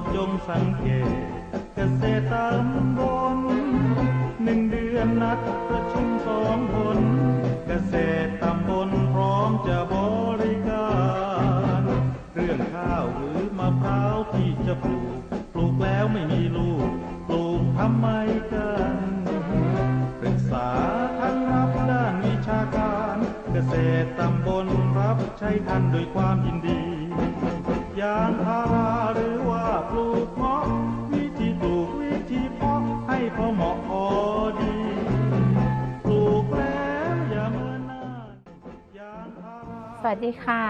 ดจงสังเกตเกษตรตำบลหนึ่งเดือนนัดประชุมสองผลเกษตรตำบลพร้อมจะบริการ เรื่องข้าวหรือมะพร้าวที่จะปลูก ปลูกแล้วไม่มีลูก ปลูกทำไมกันปรึกษาทั้งรับด้านวิชาการ เกษตรตำบลรับใช้ท่านด้วยความยินดี ยางพารา วัสดีค่ะ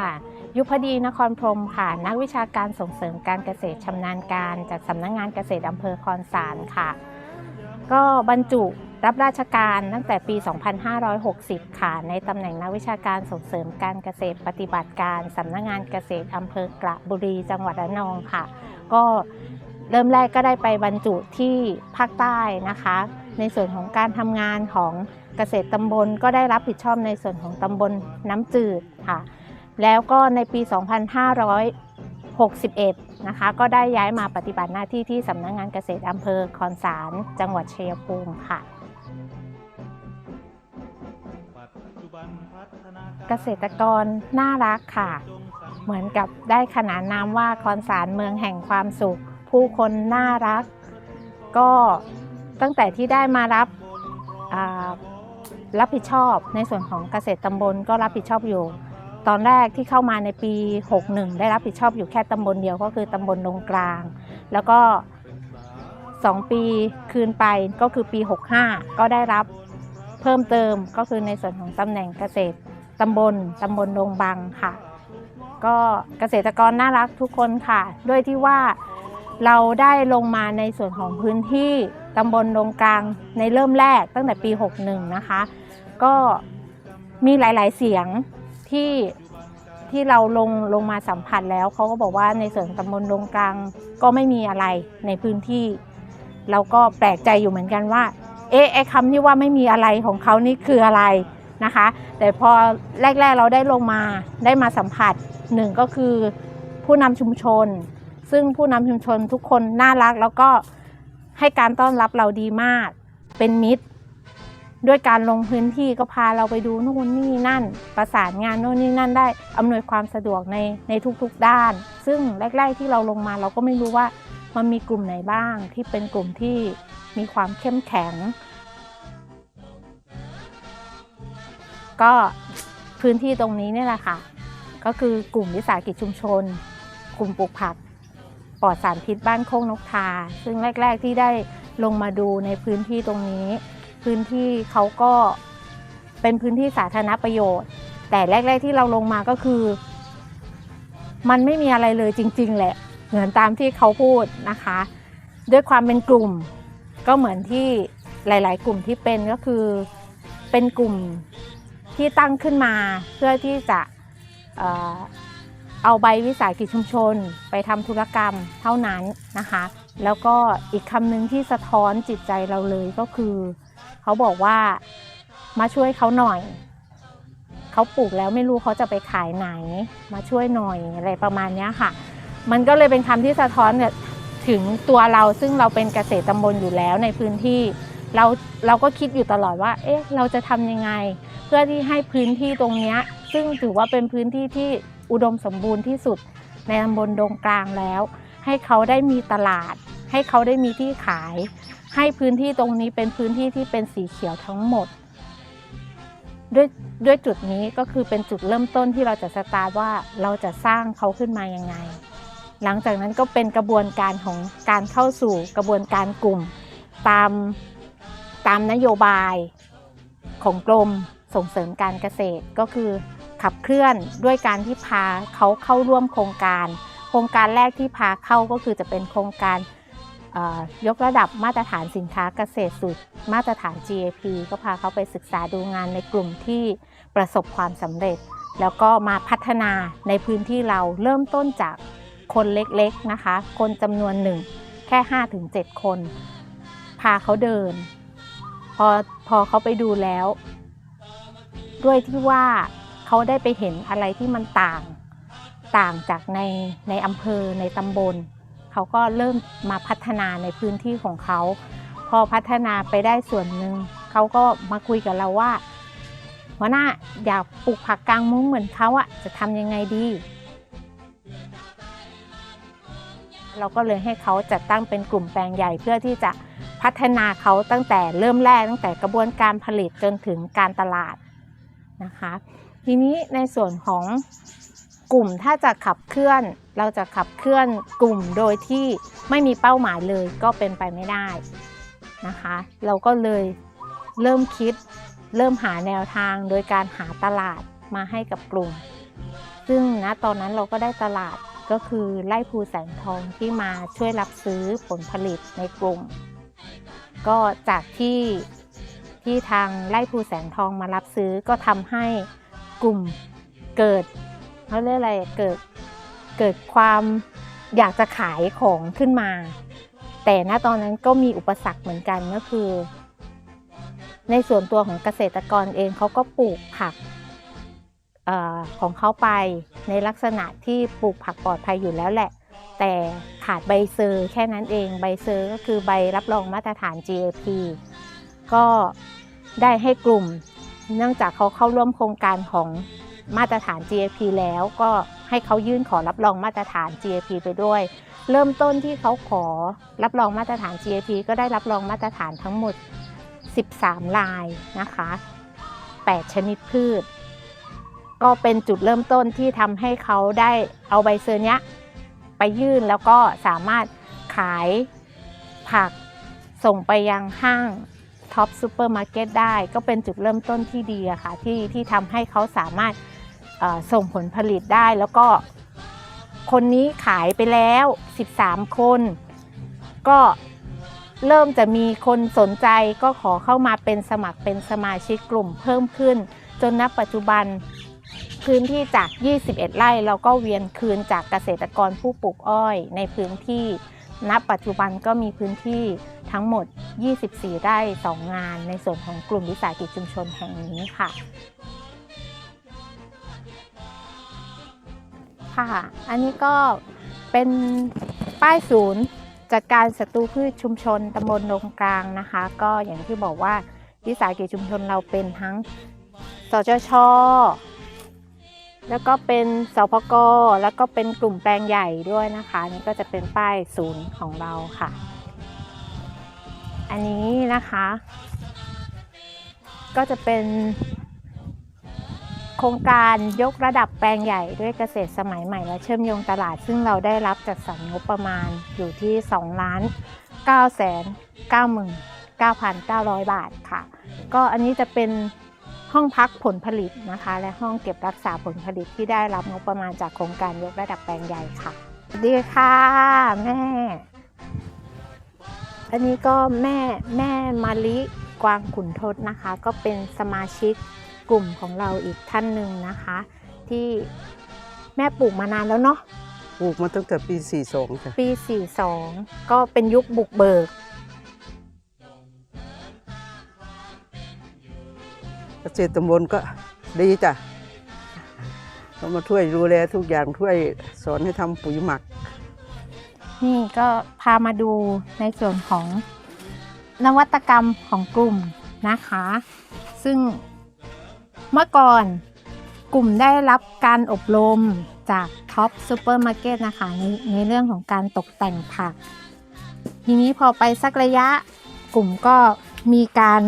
ยุพดีนครพรมค่ะ นักวิชาการส่งเสริมการเกษตรชำนาญการ จากสำนักงงานเกษตรอำเภอคอนสารค่ะ ก็บรรจุรับราชการตั้งแต่ปี 2560 ค่ะ ในตำแหน่งนักวิชาการส่งเสริมการเกษตรปฏิบัติการสำนักงานเกษตรอำเภอกระบุรีจังหวัดระนองค่ะ ก็เริ่มแรกก็ได้ไปบรรจุที่ภาคใต้นะคะ ในส่วนของการทำงานของเกษตรตำบลก็ได้รับผิดชอบในส่วนของตำบลน้ำจืด ค่ะ แล้วก็ในปี 2561 นะคะ ก็ได้ย้ายมาปฏิบัติหน้าที่ที่สำนักงงานเกษตรอำเภอคอนสารจังหวัดชัยภูมิค่ะเกษตรกรน่ารักค่ะ เหมือนกับได้ขนานนามว่าคอนสารเมืองแห่งความสุข ผู้คนน่ารัก ก็ตั้งแต่ที่ได้มารับรับผิดชอบในส่วนของเกษตรตำบลก็รับผิดชอบอยู่ ตอนแรกที่เข้ามาในปี 61 ได้รับผิดชอบอยู่แค่ตำบลเดียวก็คือตำบลดงกลาง แล้วก็ 2 ปีคืนไปก็คือปี 65 ก็ได้รับเพิ่มเติมก็คือในส่วนของตำแหน่งเกษตรตำบลตำบลดงบังค่ะ ก็เกษตรกรน่ารักทุกคนค่ะ ด้วยที่ว่าเราได้ลงมาในส่วนของพื้นที่ตำบลดงกลางในเริ่มแรกตั้งแต่ปี 61 นะคะ ก็มีหลาย ๆ เสียง ที่ที่เราลงลงมาสัมผัสแล้วเขาก็บอกว่าในส่วนตำบลดงกลางก็ไม่มีอะไรในพื้นที่ เราก็แปลกใจอยู่เหมือนกันว่า เอ๊ะไอ้คำที่ว่าไม่มีอะไรของเขานี่คืออะไรนะคะ แต่พอแรก ๆเราได้ลงมาได้มาสัมผัสหนึ่งก็คือผู้นำชุมชน ซึ่งผู้นำชุมชนทุกคนน่ารักแล้วก็ให้การต้อนรับเราดีมาก เป็นมิตร ด้วยการลงพื้นที่ก็พาเราไปดูนู่นนี่นั่น ประสานงานโน่นนี่นั่นได้อำนวยความสะดวกในในทุกๆด้าน ซึ่งแรก ๆ ที่เราลงมาเราก็ไม่รู้ว่ามันมีกลุ่มไหนบ้างที่เป็นกลุ่มที่มีความเข้มแข็ง ก็พื้นที่ตรงนี้นี่แหละค่ะ ก็คือกลุ่มวิสาหกิจชุมชน กลุ่มปลูกผักปลอดสารพิษบ้านโคกนกทา ซึ่งแรก ๆ ที่ได้ลงมาดูในพื้นที่ตรงนี้ พื้นที่เขาก็เป็นพื้นที่สาธารณประโยชน์ แต่แรก ๆ ที่เราลงมาก็คือ มันไม่มีอะไรเลยจริง ๆ แหละ เหมือนตามที่เขาพูดนะคะ ด้วยความเป็นกลุ่ม ก็เหมือนที่หลาย ๆ กลุ่มที่เป็นก็คือเป็นกลุ่มที่ตั้งขึ้นมาเพื่อที่จะเอาใบวิสาหกิจชุมชน ไปทำธุรกรรมเท่านั้นนะคะ แล้วก็อีกคำหนึ่งที่สะท้อนจิตใจเราเลยก็คือ เขาบอกว่ามาช่วยเขาหน่อย เขาปลูกแล้วไม่รู้เขาจะไปขายไหน มาช่วยหน่อยอะไรประมาณนี้ค่ะ มันก็เลยเป็นคำที่สะท้อนเนี่ยถึงตัวเราซึ่งเราเป็นเกษตรตำบลอยู่แล้วในพื้นที่ เราเราก็คิดอยู่ตลอดว่า เอ๊ะ เราจะทำยังไง เพื่อที่ให้พื้นที่ตรงนี้ซึ่งถือว่าเป็นพื้นที่ที่อุดมสมบูรณ์ที่สุดในตำบลดงกลางแล้ว ให้เขาได้มีตลาด ให้เขาได้มีที่ขาย ให้พื้นที่ตรงนี้เป็นพื้นที่ที่เป็นสีเขียวทั้งหมด ด้วยด้วยจุดนี้ก็คือเป็นจุดเริ่มต้นที่เราจะสตาร์ทว่าเราจะสร้างเขาขึ้นมายังไง หลังจากนั้นก็เป็นกระบวนการของการเข้าสู่กระบวนการกลุ่ม ตามตามนโยบายของกรมส่งเสริมการเกษตรก็คือขับเคลื่อนด้วยการที่พาเขาเข้าร่วมโครงการ โครงการแรกที่พาเข้าก็คือจะเป็นโครงการ ยกระดับมาตรฐานสินค้าเกษตรสูตรมาตรฐาน GAP ก็พาเขาไปศึกษาดูงานในกลุ่มที่ประสบความสำเร็จ แล้วก็มาพัฒนาในพื้นที่เราเริ่มต้นจากคนเล็กๆนะคะ คนจำนวนหนึ่งแค่ 5-7 คน พาเขาเดิน พอพอเขาไปดูแล้ว ด้วยที่ว่าเขาได้ไปเห็นอะไรที่มันต่าง ต่างจากในในอำเภอในตำบล เขาก็เริ่มมาพัฒนาในพื้นที่ของเขา พอพัฒนาไปได้ส่วนหนึ่งเขาก็มาคุยกับเราว่าหัวหน้าอยากปลูกผักกลางมุ้งเหมือนเขาอะจะทำยังไงดี เราก็เลยให้เขาจัดตั้งเป็นกลุ่มแปลงใหญ่เพื่อที่จะพัฒนาเขาตั้งแต่เริ่มแรกตั้งแต่กระบวนการผลิตจนถึงการตลาดนะคะ ทีนี้ในส่วนของกลุ่มถ้าจะขับเคลื่อน เราจะขับเคลื่อนกลุ่มโดยที่ไม่มีเป้าหมายเลยก็เป็นไปไม่ได้นะคะ เราก็เลยเริ่มคิดเริ่มหาแนวทางโดยการหาตลาดมาให้กับกลุ่ม ซึ่งณตอนนั้นเราก็ได้ตลาดก็คือไล่ภูแสงทองที่มาช่วยรับซื้อผลผลิตในกลุ่ม ก็จากที่ที่ทางไล่ภูแสงทองมารับซื้อก็ทำให้กลุ่มเกิดเขาเรียกอะไรเกิด เกิดความอยากจะขายของขึ้นมา แต่ณตอนนั้นก็มีอุปสรรคเหมือนกันก็คือ ในส่วนตัวของเกษตรกรเองเขาก็ปลูกผักออของเขาไปในลักษณะที่ปลูกผักปลอดภัยอยู่แล้วแหละ แต่ขาดใบเซอร์แค่นั้นเองใบเซอร์ก็คือใบรับรองมาตรฐาน GAP ก็ได้ให้กลุ่ม เนื่องจากเขาเข้าร่วมโครงการของมาตรฐาน GAP แล้วก็ ให้เขายื่นขอรับรองมาตรฐาน GAP ไปด้วย เริ่มต้นที่เขาขอรับรองมาตรฐาน GAP ก็ได้รับรองมาตรฐานทั้งหมด 13 ลายนะคะ 8 ชนิดพืช ก็เป็นจุดเริ่มต้นที่ทำให้เขาได้เอาใบเซอร์เนี้ยไปยื่นแล้วก็สามารถขายผักส่งไปยังห้างท็อปซูเปอร์มาร์เก็ตได้ ก็เป็นจุดเริ่มต้นที่ดีอะค่ะที่ที่ทำให้เขาสามารถ ส่งผลผลิตได้แล้วก็ คนนี้ขายไปแล้ว 13 คน ก็เริ่มจะมีคนสนใจก็ขอเข้ามาเป็นสมัครเป็นสมาชิกกลุ่มเพิ่มขึ้น จนณปัจจุบันพื้นที่จาก 21 ไร่เราก็เวียนคืนจากเกษตรกรผู้ปลูกอ้อยในพื้นที่ ณ ปัจจุบันก็มีพื้นที่ทั้งหมด 24 ไร่ 2 งาน ในส่วนของกลุ่มวิสาหกิจชุมชนแห่งนี้ค่ะ ค่ะ อันนี้ก็เป็นป้ายศูนย์จัดการศัตรูพืชชุมชนตำบลดงกลางนะคะ ก็อย่างที่บอกว่าวิสาหกิจชุมชนเราเป็นทั้งสจชแล้วก็เป็นสพกแล้วก็เป็นกลุ่มแปลงใหญ่ด้วยนะคะนี่ก็จะเป็นป้ายศูนย์ของเราค่ะ อันนี้นะคะ ก็จะเป็น โครงการยกระดับแปลงใหญ่ด้วยเกษตรสมัยใหม่และเชื่อมโยงตลาด ซึ่งเราได้รับจัดสรรงบประมาณอยู่ที่ 2 ล้าน9แสน99,900บาทค่ะ ก็อันนี้จะเป็นห้องพักผลผลิตนะคะ และห้องเก็บรักษาผลผลิตที่ได้รับงบประมาณจากโครงการยกระดับแปลงใหญ่ค่ะสวัสดีค่ะแม่ อันนี้ก็แม่แม่มาลิกวางขุนทศนะคะ ก็เป็นสมาชิก กลุ่มของเราอีกท่านหนึ่งนะคะ ที่แม่ปลูกมานานแล้วเนาะปลูกมาตั้งแต่ปี 42ค่ะปี 42 ก็เป็นยุคบุกเบิก เกษตรตำบลก็ดีจ้ะเขามาช่วยดูแลทุกอย่างช่วยสอนให้ทำปุ๋ยหมัก นี่ก็พามาดูในส่วนของนวัตกรรมของกลุ่มนะคะ ซึ่ง เมื่อก่อนกลุ่มได้รับการอบรมจากท็อปซูเปอร์มาร์เก็ตนะคะในในเรื่องของการตกแต่งผัก ทีนี้พอไปสักระยะกลุ่มก็มีการ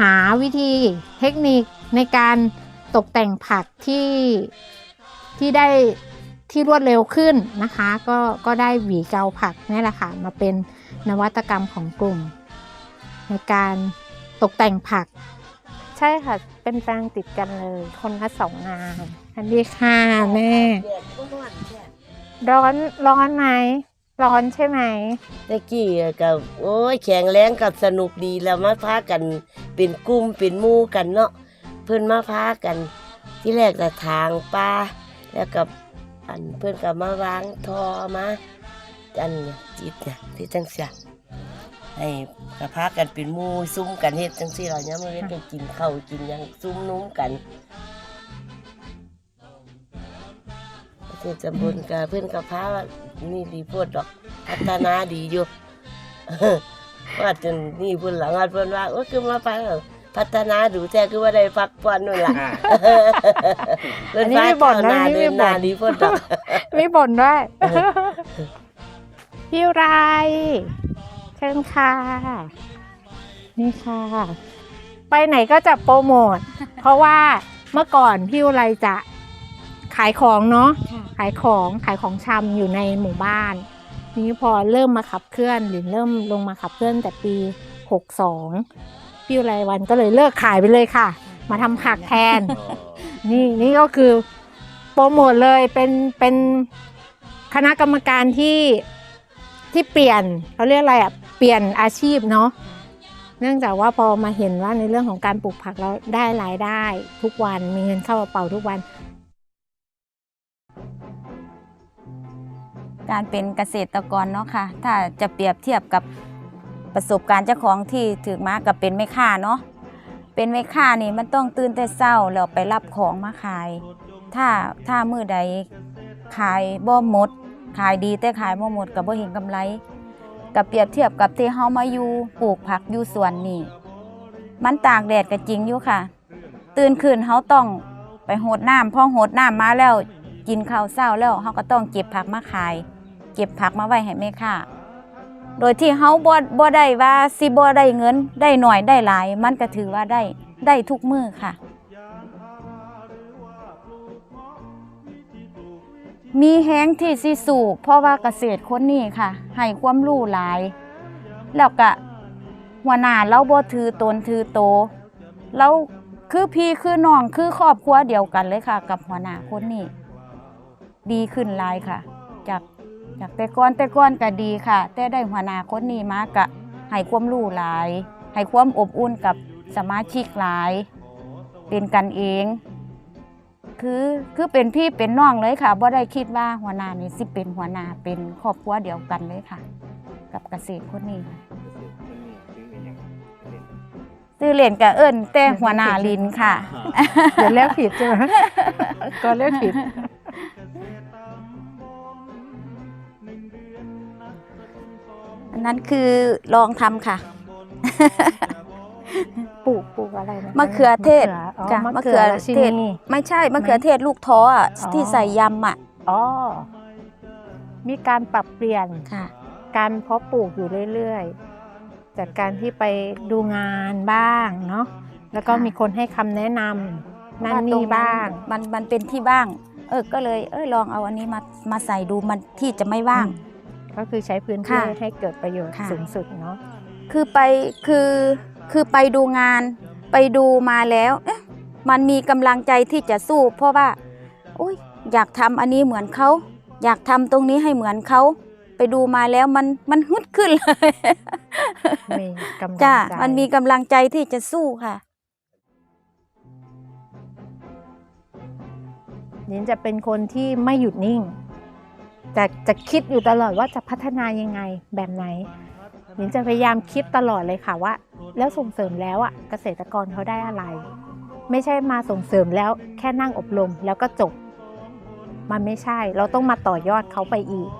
หาวิธีเทคนิคในการตกแต่งผักที่ที่ได้ที่รวดเร็วขึ้นนะคะ ก็ก็ได้หวีเกาผักนี่แหละค่ะมาเป็นนวัตกรรมของกลุ่ม ในการตกแต่งผัก ช่ค่ะ เป็นแปลงติดกันเลย คนละสองงานอันนี้ค่ะแม่ร้อนร้อนไหม ร้อนใช่ไหมตะกี้กับโอ้ยแข็งแรงกับสนุกดีแล้วมาพากันเป็นกลุ่มเป็นหมู่กันเนาะเพื่อนมาพากัน ที่แรกก็ทางป่าแล้วกับอันเพื่อนก็มาวางทอมาอันเนี่ยจิตเนี่ยที่จังเสีย ให้ก็พากันเป็นหมู่ซุ่มกันเฮ็ดจังซี่เราเนี่ยามมื่อเว้นก็กินข้าวกินหยังซุ่มนุ่มกันเทศบนกับเพื่อนกับพาว่านี่ดีโพดดอกพัฒนาดีอยู่ว่าจนนี่เพิ่นหลังว่าเพิ่นว่าโอ้คือมาพักพัฒนาดูแต่คือว่าได้พักผ่อนนู่นล่ะเพิ่นอันนี้ว่าไม่บ่นนะเจ้าหน้าอันนี้เดิไม่นหน้าบ่นดีเพิ่นดอกไม่บ่นด้วยพี่ไร เชิญค่ะ นี่ค่ะ ไปไหนก็จะโปรโมท เพราะว่าเมื่อก่อนพี่ไรจะขายของเนาะขายของขายของชำอยู่ในหมู่บ้าน นี้พอเริ่มมาขับเคลื่อนหรือเริ่มลงมาขับเคลื่อนแต่ปี 62 พี่ไรวันก็เลยเลิกขายไปเลยค่ะ มาทำผักแทน นี่นี่ก็คือโปรโมทเลยเป็นเป็นคณะกรรมการที่ที่เปลี่ยนเขาเรียกอะไรอะเปลี่ยนอาชีพเนาะเนื่องจากว่าพอมาเห็นว่าในเรื่องของการปลูกผักแล้วได้รายได้ทุกวันมีเงินเข้ากระเป๋าทุกวัน การเป็นเกษตรกรเนาะค่ะ ถ้าจะเปรียบเทียบกับประสบการณ์เจ้าของที่ถือมากับเป็นแม่ค้าเนาะเป็นแม่ค้านี่มันต้องตื่นแต่เช้าแล้วไปรับของมาขาย ถ้าถ้ามือใดขายบ่หมด ขายดีแต่ขายบ่หมดกับบ่เห็นกำไร กับเปรียบเทียบกับที่เฮามาอยู่ปลูกผักอยู่สวนนี่มันตากแดดก็จริงอยู่ค่ะ ตื่นขึ้นเฮาต้องไปโหดน้ำพอโหดน้ำมาแล้วกินข้าวเช้าแล้วเฮาก็ต้องเก็บผักมาขาย เก็บผักมาไว้ให้แม่ค้าโดยที่เฮาบ่บ่ได้ว่าสิบ่ได้เงิน ได้หน่อยได้หลาย มันก็ถือว่าได้ได้ทุกมือค่ะ มีแห้งที่สิสู่เพราะว่าเกษตรคนนี้ค่ะ ให้ความรู้หลาย แล้วก็หัวหน้าเราบ่ถือตนถือโตเราคือพี่คือน้องคือครอบครัวเดียวกันเลยค่ะ กับหัวหน้าคนนี้ดีขึ้นหลายค่ะ จากจากแต่ก่อนแต่ก่อนก็ดีค่ะ แต่ได้หัวหน้าคนนี้มากะให้ความรู้หลาย ให้ความอบอุ่นกับสมาชิกหลาย เป็นกันเอง คือ คือเป็นพี่เป็นน้องเลยค่ะบ่ได้คิดว่าหัวหน้านี่สิเป็นหัวหน้าเป็นครอบครัวเดียวกันเลยค่ะ กับเกษตรคนนี้ค่ะซื้อเหรียญกับเอิญแต่หัวหน้าลินค่ะเดี๋ยวเรียกผิดใช่ไหมก็เรียกผิดอันนั้นคือลองทำค่ะ ปลูกปลูกอะไรนะมะเขือเทศอ๋อจ้ะมะมะเขืเขืออราชิเทศนีไม่ใช่มะเขือเทศลูกท้ออะอ๋อที่ใส่ยำอะอ๋อมีการปรับเปลี่ยนค่ะ การเพาะปลูกอยู่เรื่อยๆจากการที่ไปดูงานบ้างเนาะแล้วก็ค่ะมีคนให้คำแนะนำนั่นนี่บ้าง มันมันเป็นที่บ้าง เออก็เลยเอ้ยลองเอาอันนี้มามาใส่ดูมันที่จะไม่ว่าง ก็คือใช้พื้นที่ค่ะให้เกิดประโยชน์ค่ะสูงสุดเนาะคือไปคือ คือไปดูงานไปดูมาแล้วเอ๊ะมันมีกำลังใจที่จะสู้ เพราะว่าอุ้ยอยากทำอันนี้เหมือนเขาอยากทำตรงนี้ให้เหมือนเขาไปดูมาแล้วมันมันฮึดขึ้นเลยมีกำลังจ้าใจมันมีกำลังใจที่จะสู้ค่ะนินจะเป็นคนที่ไม่หยุดนิ่งแต่จะคิดอยู่ตลอดว่าจะพัฒนายังไงแบบไหนนินจะพยายามคิดตลอดเลยค่ะว่า แล้วส่งเสริมแล้วอะเกษตรกรเขาได้อะไร ไม่ใช่มาส่งเสริมแล้วแค่นั่งอบรมแล้วก็จบ มันไม่ใช่เราต้องมาต่อยอดเขาไปอีก